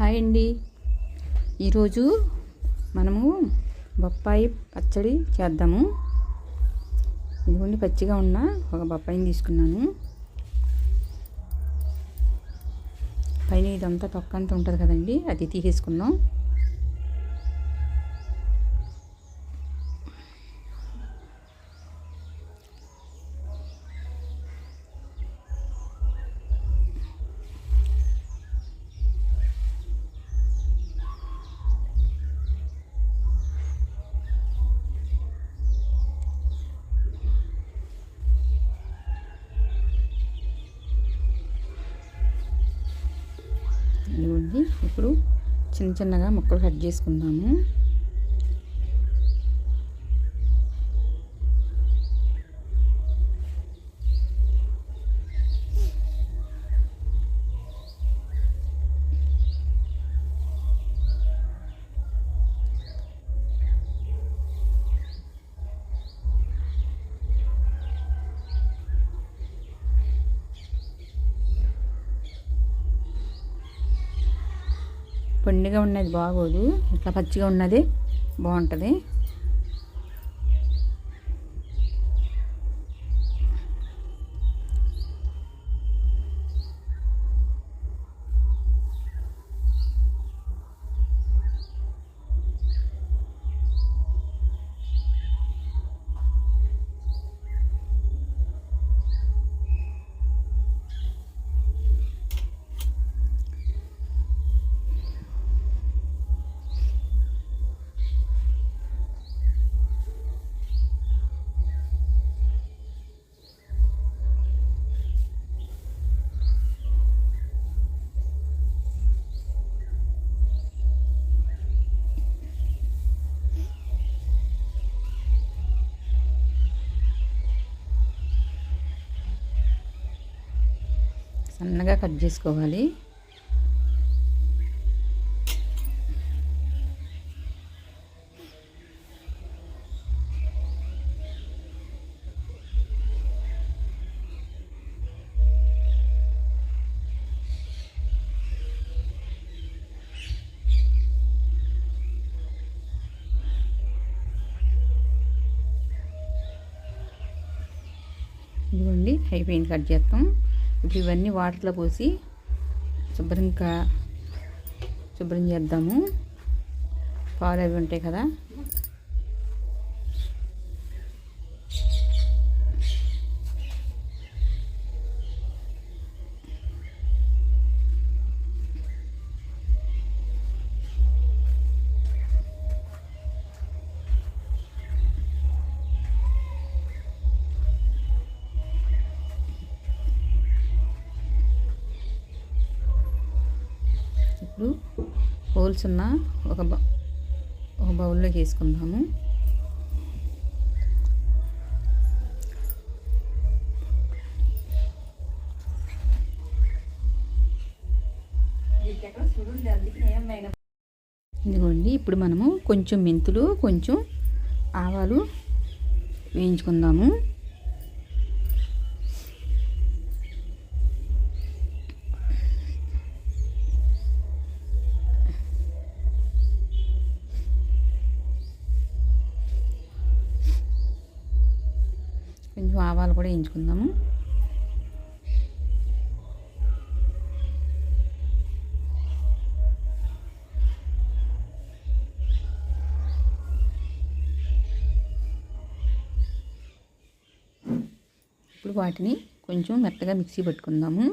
Hi అండి. ఈరోజు మనము బొప్పాయి పచ్చడి చేద్దాము. ఇదిగోండి పచ్చిగా ఉన్న ఒక బొప్పాయిని తీసుకున్నాను. పైన ఇదంతా తొక్క ఉంటుంది కదండి అది తీసేసుకున్నాం ఇప్పుడు చిన్న చిన్నగా ముక్కలు కట్ చేసుకుందాము. పండుగ ఉన్నది బాగోదు. ఇట్లా పచ్చిగా ఉన్నది బాగుంటుంది. సన్నగా కట్ చేసుకోవాలి. ఇదిగోండి అయిపోయింది కట్ చేస్తాం. ఇప్పుడు ఇవన్నీ వాటర్లో పోసి శుభ్రంగా శుభ్రం చేద్దాము. పాలు అవి ఉంటాయి కదా. హోల్స్ ఉన్న ఒక ఒక బౌల్లోకి వేసుకుందాము. ఇదిగోండి ఇప్పుడు మనము కొంచెం మెంతులు కొంచెం ఆవాలు వేయించుకుందాము. కొంచెం ఆవాలు కూడా వేయించుకుందాము. ఇప్పుడు వాటిని కొంచెం మెత్తగా మిక్సీ పట్టుకుందాము.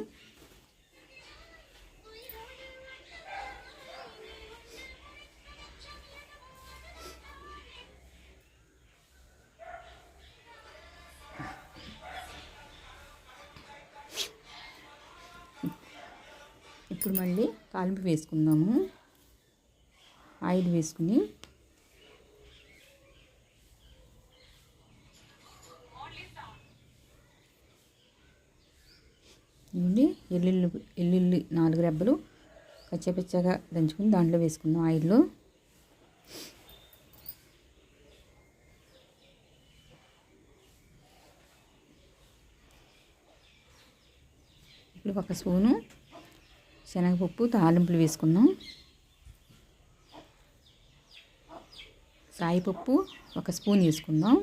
ఇప్పుడు మళ్ళీ తాలింపు వేసుకుందాము. ఆయిల్ వేసుకుని. ఇవ్వండి. ఎల్లుల్లి ఎల్లుల్లి నాలుగు రెబ్బలు కచ్చపచ్చగా దంచుకుని దాంట్లో వేసుకుందాం ఆయిల్లో. ఇప్పుడు ఒక స్పూను శనగపప్పు తాలింపులు వేసుకుందాం. సాయిపప్పు ఒక స్పూన్ వేసుకుందాం.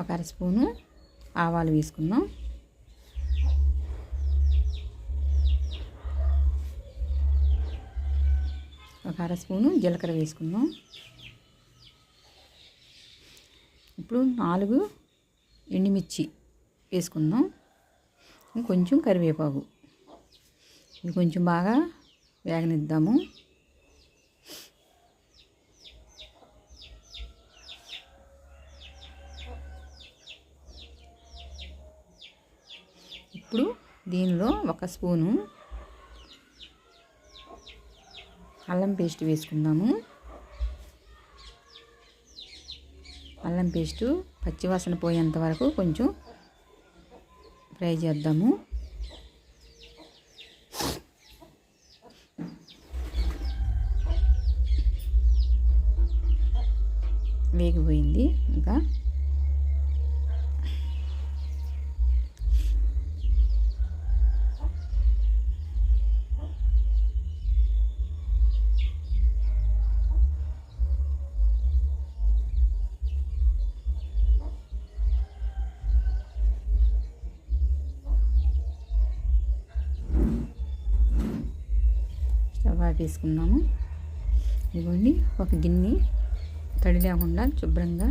ఒక అర స్పూను ఆవాలు వేసుకుందాం. ఒక అర స్పూను జీలకర్ర వేసుకుందాం. ఇప్పుడు నాలుగు ఎండుమిర్చి వేసుకుందాం. కొంచెం కరివేపాకు. ఇది కొంచెం బాగా వేగనిద్దాము. ఇప్పుడు దీనిలో ఒక స్పూను అల్లం పేస్ట్ వేసుకుందాము. అల్లం పేస్టు పచ్చివాసన పోయేంత వరకు కొంచెం ఫ్రై చేద్దాము. వేగిపోయింది. ఇంకా స్టవ్ తీసుకుందాము. ఇదిగోండి ఒక గిన్నె తడి లేకుండా శుభ్రంగా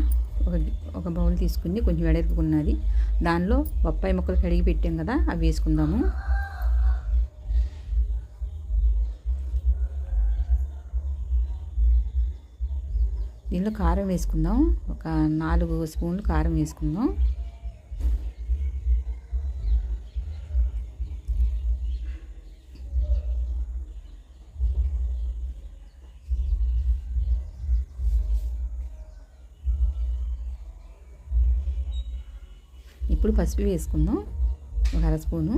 ఒక ఒక బౌల్ తీసుకుని కొంచెం వెడల్పుకున్నది. దానిలో బొప్పాయి ముక్కలు కడిగి పెట్టాం కదా అవి వేసుకుందాము. దీనిలో కారం వేసుకుందాం. ఒక నాలుగు స్పూన్లు కారం వేసుకుందాం. ఇప్పుడు పసుపు వేసుకుందాం. ఒక అర స్పూను.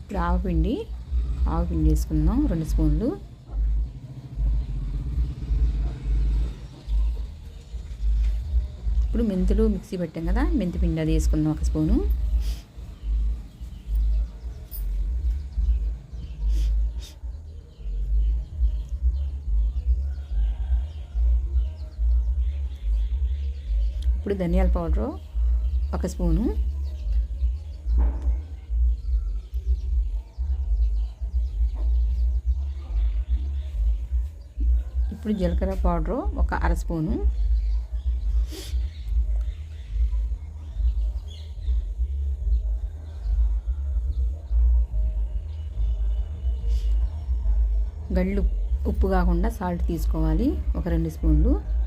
ఇప్పుడు ఆవపిండి ఆవపిండి వేసుకుందాం. రెండు స్పూన్లు. ఇప్పుడు మెంతులు మిక్సీ పెట్టాం కదా. మెంతి పిండి అది వేసుకుందాం ఒక స్పూను. ఇప్పుడు ధనియాల పౌడరు ఒక స్పూను. ఇప్పుడు జీలకర్ర పౌడరు ఒక అర స్పూను. గళ్ళు ఉప్పు కాకుండా సాల్ట్ తీసుకోవాలి ఒక రెండు స్పూన్లు.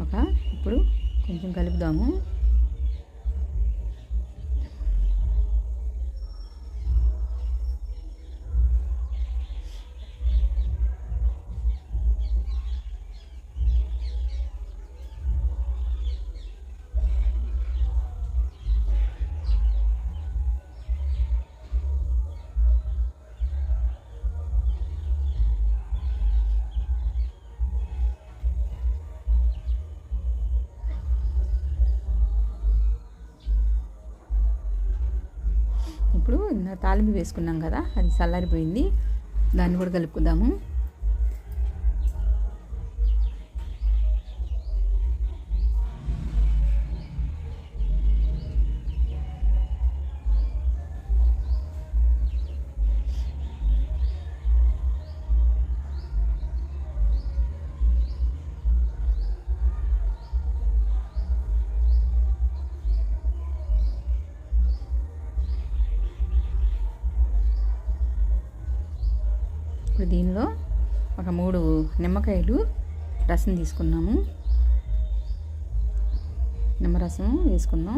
ఒక ఇప్పుడు కొంచెం కలుపుదాము. తాలింపు వేసుకున్నాం కదా అది చల్లారిపోయింది. దాన్ని కూడా కలుపుకుందాము. ఇప్పుడు దీనిలో ఒక మూడు నిమ్మకాయలు రసం తీసుకున్నాము. నిమ్మరసం వేసుకుందాం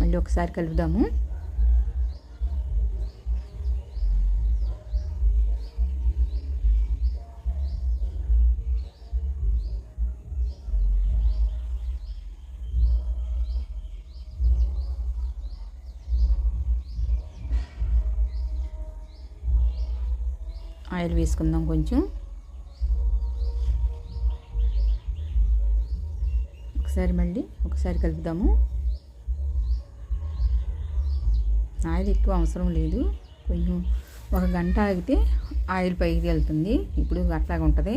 మళ్ళీ ఒకసారి కలుపుదాము. ఆయిల్ వేసుకుందాం కొంచెం. ఒకసారి మళ్ళీ ఒకసారి కలుపుదాము. ఆయిల్ ఎక్కువ అవసరం లేదు. కొంచెం ఒక గంట ఆగితే ఆయిల్ పైకి వెళ్తుంది. ఇప్పుడు అట్లాగా ఉంటుంది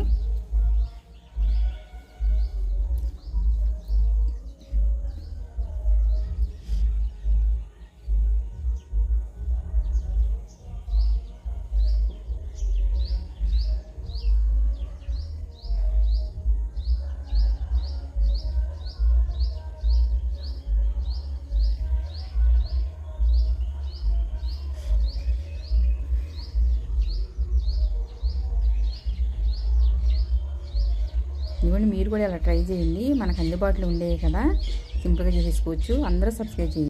ఇవ్వండి మీరు కూడా ఇలా ట్రై చేయండి. మనకు అందుబాటులో ఉండేవి కదా. సింపుల్గా చేసేసుకోవచ్చు. అందరూ సబ్స్క్రైబ్ చేయండి.